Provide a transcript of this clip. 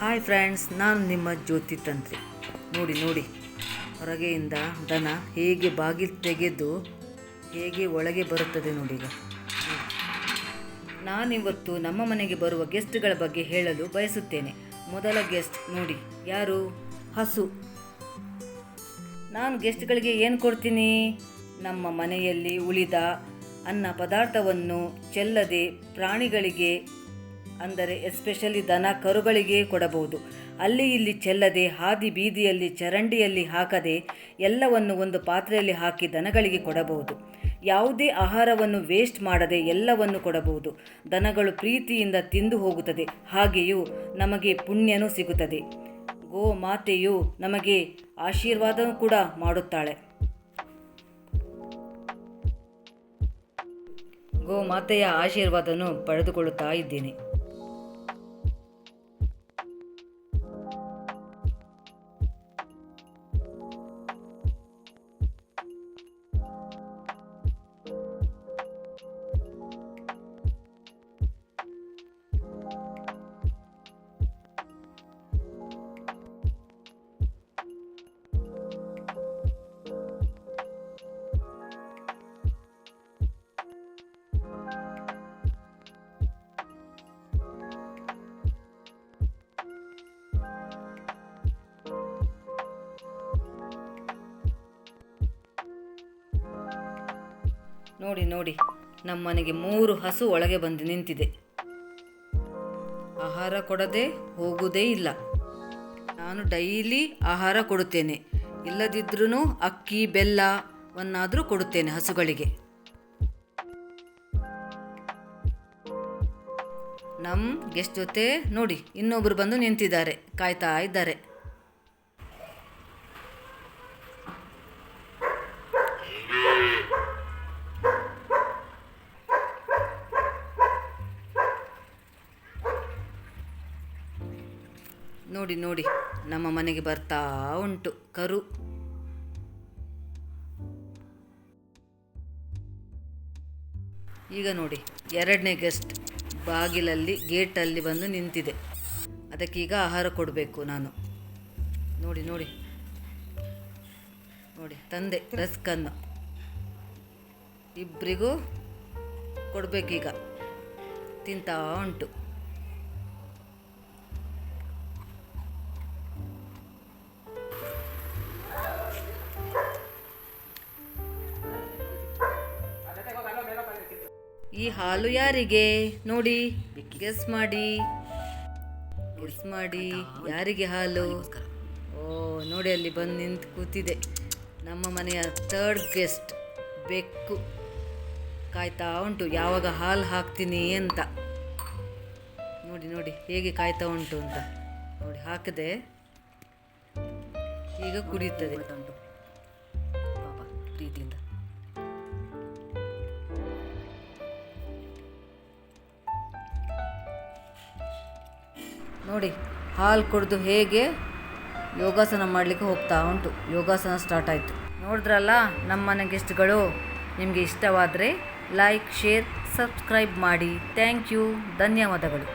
Hi friends ನಾನು ನಿಮ್ಮ ಜ್ಯೋತಿ ತಂತ್ರಿ. ನೋಡಿ ನೋಡಿ. ಹೊರಗೆಯಿಂದ ದನ ಹೇಗೆ ಬಾಗಿಲು ತೆಗೆದು ಹೇಗೆ ಒಳಗೆ ಬರುತ್ತದೆ ನೋಡಿ ಈಗ. ನಾನಿವತ್ತು ನಮ್ಮ ಮನೆಗೆ ಬರುವ ಗೆಸ್ಟ್ಗಳ ಬಗ್ಗೆ ಹೇಳಲು ಬಯಸುತ್ತೇನೆ. ಮೊದಲ ಗೆಸ್ಟ್ ನೋಡಿ, ಯಾರು? ಹಸು. ನಾನು ಗೆಸ್ಟ್ಗಳಿಗೆ ಏನು ಕೊಡ್ತೀನಿ? ನಮ್ಮ ಮನೆಯಲ್ಲಿ ಉಳಿದ ಅನ್ನ ಪದಾರ್ಥವನ್ನು ಚೆಲ್ಲದೆ ಪ್ರಾಣಿಗಳಿಗೆ ಅಂದರೆ ಎಸ್ಪೆಷಲಿ ದನ ಕರುಗಳಿಗೆ ಕೊಡಬಹುದು. ಅಲ್ಲಿ ಇಲ್ಲಿ ಚೆಲ್ಲದೆ, ಹಾದಿ ಬೀದಿಯಲ್ಲಿ ಚರಂಡಿಯಲ್ಲಿ ಹಾಕದೆ ಎಲ್ಲವನ್ನು ಒಂದು ಪಾತ್ರೆಯಲ್ಲಿ ಹಾಕಿ ದನಗಳಿಗೆ ಕೊಡಬಹುದು. ಯಾವುದೇ ಆಹಾರವನ್ನು ವೇಸ್ಟ್ ಮಾಡದೆ ಎಲ್ಲವನ್ನು ಕೊಡಬಹುದು. ದನಗಳು ಪ್ರೀತಿಯಿಂದ ತಿಂದು ಹೋಗುತ್ತದೆ. ಹಾಗೆಯೂ ನಮಗೆ ಪುಣ್ಯನೂ ಸಿಗುತ್ತದೆ. ಗೋ ಮಾತೆಯು ನಮಗೆ ಆಶೀರ್ವಾದ ಕೂಡ ಮಾಡುತ್ತಾಳೆ. ಗೋ ಮಾತೆಯ ಆಶೀರ್ವಾದವನ್ನು ಪಡೆದುಕೊಳ್ಳುತ್ತಾ ಇದ್ದೇನೆ. ನೋಡಿ ನೋಡಿ. ನಮ್ಮ ಮನೆಗೆ ಮೂರು ಹಸು ಒಳಗೆ ಬಂದು ನಿಂತಿದೆ. ಆಹಾರ ಕೊಡದೆ ಹೋಗುವುದೇ ಇಲ್ಲ. ನಾನು ಡೈಲಿ ಆಹಾರ ಕೊಡುತ್ತೇನೆ. ಇಲ್ಲದಿದ್ರೂ ಅಕ್ಕಿ ಬೆಲ್ಲವನ್ನಾದರೂ ಕೊಡುತ್ತೇನೆ ಹಸುಗಳಿಗೆ. ನಮ್ಮ ಗೆಸ್ಟ್ ಜೊತೆ ನೋಡಿ ಇನ್ನೊಬ್ಬರು ಬಂದು ನಿಂತಿದ್ದಾರೆ, ಕಾಯ್ತಾ ಇದ್ದಾರೆ. ನೋಡಿ ನೋಡಿ, ನಮ್ಮ ಮನೆಗೆ ಬರ್ತಾ ಉಂಟು, ಕರು. ಈಗ ನೋಡಿ, ಎರಡನೇ ಗೆಸ್ಟ್ ಬಾಗಿಲಲ್ಲಿ, ಗೇಟಲ್ಲಿ ಬಂದು ನಿಂತಿದೆ. ಅದಕ್ಕೀಗ ಆಹಾರ ಕೊಡಬೇಕು ನಾನು. ನೋಡಿ ನೋಡಿ. ನೋಡಿ, ತಂದೆ, ರಸ್ಕನ್ನು. ಇಬ್ಬರಿಗೂ ಕೊಡಬೇಕೀಗ. ತಿಂತಾ ಉಂಟು. ಈ ಹಾಲು ಯಾರಿಗೆ? ನೋಡಿ ಗೆಸ್ ಮಾಡಿ. ಗೆಸ್ ಮಾಡಿ. ಯಾರಿಗೆ ಹಾಲು? ಓ, ನೋಡಿ ಅಲ್ಲಿ ಬಂದು ನಿಂತು ಕೂತಿದೆ. ನಮ್ಮ ಮನೆಯ ಥರ್ಡ್ ಗೆಸ್ಟ್ ಬೆಕ್ಕು. ಕಾಯ್ತಾ ಉಂಟು, ಯಾವಾಗ ಹಾಲು ಹಾಕ್ತೀನಿ ಅಂತ. ನೋಡಿ ನೋಡಿ, ಹೇಗೆ ಕಾಯ್ತಾ ಉಂಟು ಅಂತ. ನೋಡಿ, ಹಾಕಿದೆ. ಈಗ ಕುಡಿಯುತ್ತದೆ. ಉಂಟು ಪ್ರೀತಿಯಿಂದ. ನೋಡಿ, ಹಾಲು ಕುಡಿದು ಹೇಗೆ ಯೋಗಾಸನ ಮಾಡಲಿಕ್ಕೆ ಹೋಗ್ತಾ ಉಂಟು. ಯೋಗಾಸನ ಸ್ಟಾರ್ಟ್ ಆಯಿತು. ನೋಡಿದ್ರಲ್ಲ, ನಮ್ಮ ಮನೆ ಗೆಸ್ಟ್ಗಳು ನಿಮಗೆ ಇಷ್ಟವಾದರೆ ಲೈಕ್ ಶೇರ್ ಸಬ್ಸ್ಕ್ರೈಬ್ ಮಾಡಿ. ಥ್ಯಾಂಕ್ ಯು ಧನ್ಯವಾದಗಳು.